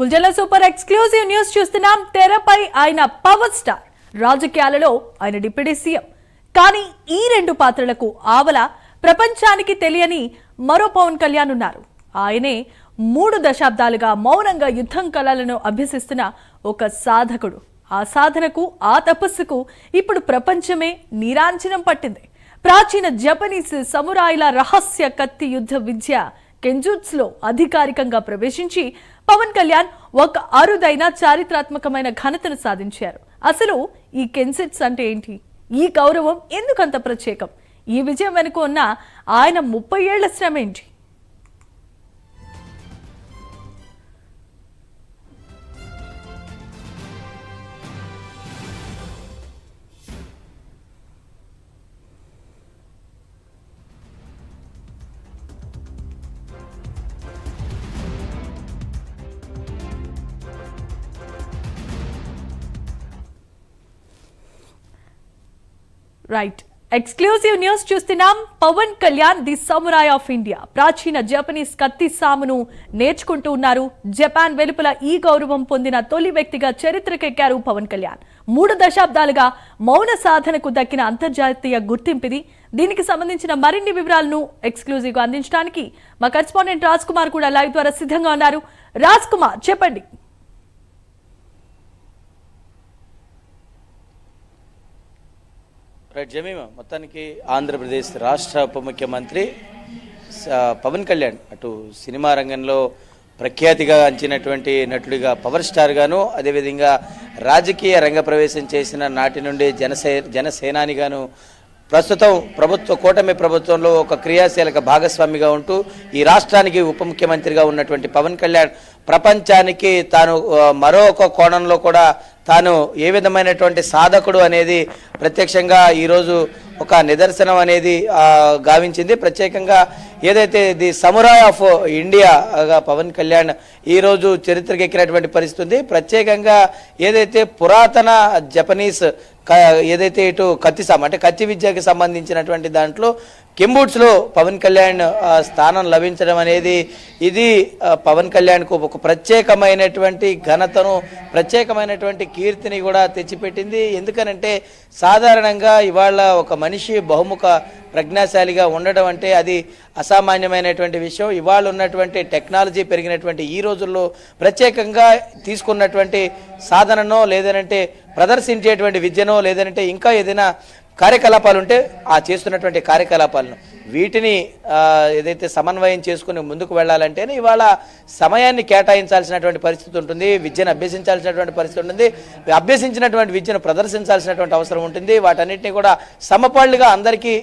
బుల్జల super exclusive news చూస్తున్నాం. తెరపై ఆయన పవర్ స్టార్. రాజకీయాలలో ఆయన డిప్యూటీ సీఎం. కానీ ఈ రెండు పాత్రలకు ఆవల ప్రపంచానికి తెలియని మరో పవన్ కళ్యాణ్ ఉన్నారు. ఆయనే మూడు దశాబ్దాలుగా మౌనంగా యుద్ధం కళలను అభ్యసిస్తున్న ఒక సాధకుడు. ఆ సాధనకు ఆ తపస్సుకు ఇప్పుడు ప్రపంచమే నీరాంజనం పట్టింది. ప్రాచీన జపనీస్ సమురాయిల రహస్య కత్తి యుద్ధ విద్య కెంజూట్స్లో అధికారికంగా ప్రవేశించి పవన్ కళ్యాణ్ ఒక అరుదైన చారిత్రాత్మకమైన ఘనతను సాధించారు. అసలు ఈ కెన్సిట్స్ అంటే ఏంటి? ఈ గౌరవం ఎందుకంత ప్రత్యేకం? ఈ విజయం వెనుక ఉన్న ఆయన ముప్పై ఏళ్ళ శ్రమ ఏంటి? రైట్ ఎక్స్క్లూజివ్ న్యూస్ చూస్తున్నాం. Pawan Kalyan the samurai of India. ప్రాచీన జపనీస్ కత్తి సామును నేర్చుకుంటూ ఉన్నారు. జపాన్ వెలుపల ఈ గౌరవం పొందిన తొలి వ్యక్తిగా చరిత్రకెక్కారు పవన్ కళ్యాణ్. మూడు దశాబ్దాలుగా మౌన సాధనకు దక్కిన అంతర్జాతీయ గుర్తింపిది. దీనికి సంబంధించిన మరిన్ని వివరాలను ఎక్స్క్లూజివ్ అందించడానికి మా కరెస్పాండెంట్ రాజ్ కుమార్ కూడా లైవ్ ద్వారా సిద్ధంగా ఉన్నారు. రాజ్ కుమార్ చెప్పండి. రైట్ జమీమా మొత్తానికి ఆంధ్రప్రదేశ్ రాష్ట్ర ఉప ముఖ్యమంత్రి పవన్ కళ్యాణ్ అటు సినిమా రంగంలో ప్రఖ్యాతిగా అంచినటువంటి నటుడిగా పవర్ స్టార్గాను అదేవిధంగా రాజకీయ రంగ ప్రవేశం చేసిన నాటి నుండి జనసే జనసేనానిగాను ప్రస్తుతం ప్రభుత్వ కూటమి ప్రభుత్వంలో ఒక క్రియాశీలక భాగస్వామిగా ఉంటూ ఈ రాష్ట్రానికి ఉప ముఖ్యమంత్రిగా ఉన్నటువంటి పవన్ కళ్యాణ్ ప్రపంచానికి తాను మరో ఒక కోణంలో కూడా తాను ఏ విధమైనటువంటి సాధకుడు అనేది ప్రత్యక్షంగా ఈరోజు ఒక నిదర్శనం అనేది గావించింది. ప్రత్యేకంగా ఏదైతే ది సమురాయ్ ఆఫ్ ఇండియాగా పవన్ కళ్యాణ్ ఈరోజు చరిత్రకెక్కినటువంటి పరిస్థితి ఉంది. ప్రత్యేకంగా ఏదైతే పురాతన జపనీస్ ఏదైతే ఇటు కత్తి అంటే కత్తి విద్యకి సంబంధించినటువంటి దాంట్లో కెంబూట్స్లో పవన్ కళ్యాణ్ స్థానం లభించడం అనేది ఇది పవన్ కళ్యాణ్కు ఒక ప్రత్యేకమైనటువంటి ఘనతను ప్రత్యేకమైనటువంటి కీర్తిని కూడా తెచ్చిపెట్టింది. ఎందుకనంటే సాధారణంగా ఇవాళ ఒక మనిషి బహుముఖ ప్రజ్ఞాశాలిగా ఉండడం అంటే అది అసామాన్యమైనటువంటి విషయం. ఇవాళ ఉన్నటువంటి టెక్నాలజీ పెరిగినటువంటి ఈ రోజుల్లో ప్రత్యేకంగా తీసుకున్నటువంటి సాధననో లేదనంటే ప్రదర్శించేటువంటి విద్యనో లేదనంటే ఇంకా ఏదైనా కార్యకలాపాలు ఉంటే ఆ చేస్తున్నటువంటి కార్యకలాపాలను. వీటిని ఏదైతే సమన్వయం చేసుకుని ముందుకు వెళ్ళాలంటేనే ఇవాళ సమయాన్ని కేటాయించాల్సినటువంటి పరిస్థితి ఉంటుంది విద్యను అభ్యసించాల్సినటువంటి పరిస్థితి ఉంటుంది అభ్యసించినటువంటి విద్యను ప్రదర్శించాల్సినటువంటి అవసరం ఉంటుంది. వాటన్నిటిని కూడా సమపాళ్ళుగా అందరికీ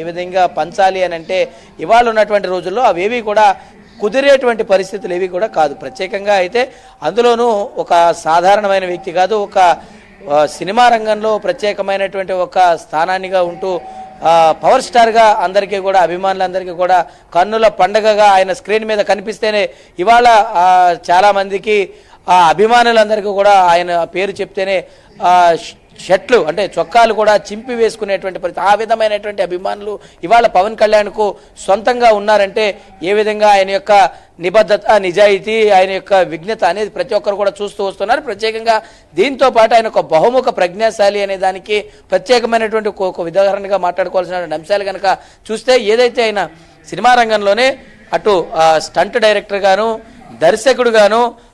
ఏ విధంగా పంచాలి అని అంటే ఇవాళ ఉన్నటువంటి రోజుల్లో అవేవి కూడా కుదిరేటువంటి పరిస్థితులు ఏవి కూడా కాదు. ప్రత్యేకంగా అయితే అందులోనూ ఒక సాధారణమైన వ్యక్తి కాదు ఒక సినిమా రంగంలో ప్రత్యేకమైనటువంటి ఒక స్థానాన్నిగా ఉంటూ పవర్ స్టార్గా అందరికీ కూడా అభిమానులందరికీ కూడా కన్నుల పండగగా ఆయన స్క్రీన్ మీద కనిపిస్తేనే ఇవాళ చాలామందికి ఆ అభిమానులందరికీ కూడా ఆయన పేరు చెప్తేనే షర్ట్లు అంటే చొక్కాలు కూడా చింపి వేసుకునేటువంటి పరిస్థితి. ఆ విధమైనటువంటి అభిమానులు ఇవాళ పవన్ కళ్యాణ్కు సొంతంగా ఉన్నారంటే ఏ విధంగా ఆయన యొక్క నిబద్ధత నిజాయితీ ఆయన యొక్క విఘ్నత అనేది ప్రతి ఒక్కరు కూడా చూస్తూ వస్తున్నారు. ప్రత్యేకంగా దీంతో పాటు ఆయన ఒక బహుముఖ ప్రజ్ఞాశాలి అనే దానికి ప్రత్యేకమైనటువంటి ఒక- ఉదాహరణగా మాట్లాడుకోవాల్సిన అంశాలు కనుక చూస్తే ఏదైతే ఆయన సినిమా రంగంలోనే అటు స్టంట్ డైరెక్టర్ గాను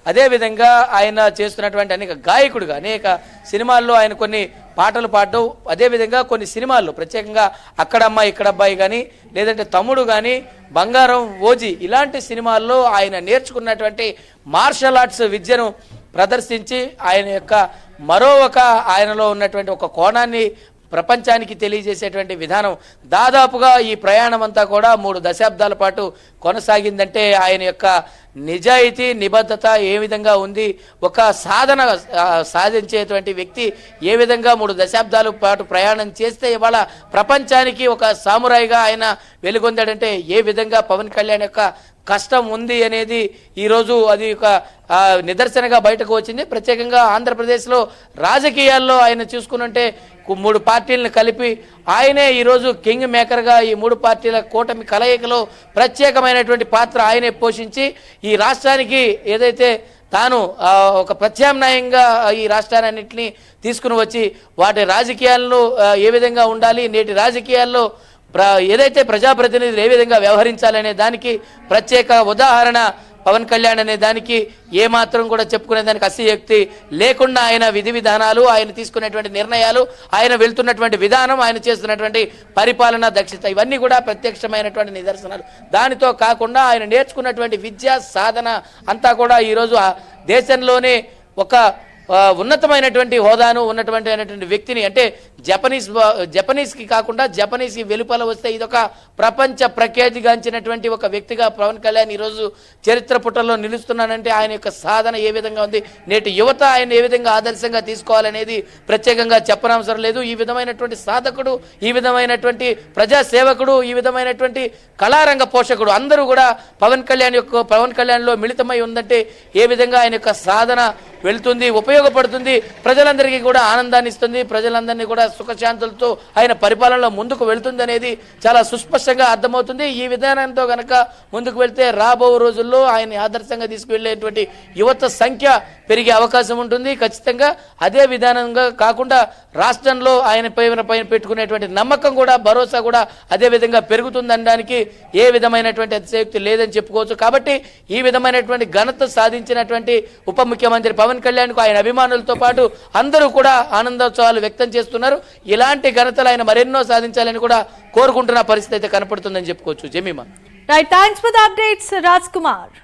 అదేవిధంగా ఆయన చేస్తున్నటువంటి అనేక గాయకుడుగా అనేక సినిమాల్లో ఆయన కొన్ని పాటలు పాడడం అదేవిధంగా కొన్ని సినిమాల్లో ప్రత్యేకంగా అక్కడమ్మాయి ఇక్కడ అబ్బాయి కానీ లేదంటే తమ్ముడు కానీ బంగారం ఓజీ ఇలాంటి సినిమాల్లో ఆయన నేర్చుకున్నటువంటి మార్షల్ ఆర్ట్స్ విద్యను ప్రదర్శించి ఆయన యొక్క మరో ఒక ఆయనలో ఉన్నటువంటి ఒక కోణాన్ని ప్రపంచానికి తెలియజేసేటువంటి విధానం దాదాపుగా ఈ ప్రయాణం అంతా కూడా మూడు దశాబ్దాల పాటు కొనసాగిందంటే ఆయన యొక్క నిజాయితీ నిబద్ధత ఏ విధంగా ఉంది ఒక సాధన సాధించేటువంటి వ్యక్తి ఏ విధంగా మూడు దశాబ్దాల పాటు ప్రయాణం చేస్తే ఇవాళ ప్రపంచానికి ఒక సామురాయిగా ఆయన వెలుగొందాడంటే ఏ విధంగా పవన్ కళ్యాణ్ యొక్క కష్టం ఉంది అనేది ఈరోజు అది ఒక నిదర్శనగా బయటకు వచ్చింది. ప్రత్యేకంగా ఆంధ్రప్రదేశ్లో రాజకీయాల్లో ఆయన చూసుకున్నంటే మూడు పార్టీలను కలిపి ఆయనే ఈరోజు కింగ్ మేకర్గా ఈ మూడు పార్టీల కూటమి కలయికలో ప్రత్యేకమైనటువంటి పాత్ర ఆయనే పోషించి ఈ రాష్ట్రానికి ఏదైతే తాను ఒక ప్రత్యామ్నాయంగా ఈ రాష్ట్రాలన్నింటినీ తీసుకుని వచ్చి వాటి రాజకీయాలను ఏ విధంగా ఉండాలి నేటి రాజకీయాల్లో ప్ర ఏదైతే ప్రజాప్రతినిధులు ఏ విధంగా వ్యవహరించాలనే దానికి ప్రత్యేక ఉదాహరణ పవన్ కళ్యాణ్ అనే దానికి ఏమాత్రం కూడా చెప్పుకునే దానికి అసక్తి లేకుండా ఆయన విధి విధానాలు ఆయన తీసుకునేటువంటి నిర్ణయాలు ఆయన వెళ్తున్నటువంటి విధానం ఆయన చేస్తున్నటువంటి పరిపాలన దక్షత ఇవన్నీ కూడా ప్రత్యక్షమైనటువంటి నిదర్శనాలు. దానితో కాకుండా ఆయన నేర్చుకున్నటువంటి విద్య సాధన అంతా కూడా ఈరోజు దేశంలోనే ఒక ఉన్నతమైనటువంటి హోదాను ఉన్నటువంటి అయినటువంటి వ్యక్తిని అంటే జపనీస్ జపనీస్కి కాకుండా జపనీస్కి వెలుపల వస్తే ఇదొక ప్రపంచ ప్రఖ్యాతిగాంచినటువంటి ఒక వ్యక్తిగా పవన్ కళ్యాణ్ ఈరోజు చరిత్ర పుటల్లో నిలుస్తున్నానంటే ఆయన యొక్క సాధన ఏ విధంగా ఉంది నేటి యువత ఆయన ఏ విధంగా ఆదర్శంగా తీసుకోవాలనేది ప్రత్యేకంగా చెప్పనవసరం లేదు. ఈ విధమైనటువంటి సాధకుడు ఈ విధమైనటువంటి ప్రజాసేవకుడు ఈ విధమైనటువంటి కళారంగ పోషకుడు అందరూ కూడా పవన్ కళ్యాణ్ యొక్క పవన్ కళ్యాణ్లో మిళితమై ఉందంటే ఏ విధంగా ఆయన యొక్క సాధన వెళ్తుంది ఉపయోగపడుతుంది. ప్రజలందరికీ కూడా ఆనందాన్ని ఇస్తుంది. ప్రజలందరినీ కూడా సుఖశాంతులతో ఆయన పరిపాలనలో ముందుకు వెళ్తుంది అనేది చాలా సుస్పష్టంగా అర్థమవుతుంది. ఈ విధానంతో కనుక ముందుకు వెళ్తే రాబో రోజుల్లో ఆయన ఆదర్శంగా తీసుకువెళ్ళేటువంటి యువత సంఖ్య పెరిగే అవకాశం ఉంటుంది. ఖచ్చితంగా అదే విధానంగా కాకుండా రాష్ట్రంలో ఆయన పైన పైన పెట్టుకునేటువంటి నమ్మకం కూడా భరోసా కూడా అదే విధంగా పెరుగుతుంది అనడానికి ఏ విధమైనటువంటి అతిశయోక్తి లేదని చెప్పుకోవచ్చు. కాబట్టి ఈ విధమైనటువంటి ఘనత సాధించినటువంటి ఉప ముఖ్యమంత్రి పవన్ కళ్యాణ్కు ఆయన అభిమానులతో పాటు అందరూ కూడా ఆనందోత్సవాలు వ్యక్తం చేస్తున్నారు. ఇలాంటి ఘనతలు ఆయన మరెన్నో సాధించాలని కూడా కోరుకుంటున్న పరిస్థితి అయితే కనపడుతుందని చెప్పుకోవచ్చు. Jemima. Right thanks for the updates Raj Kumar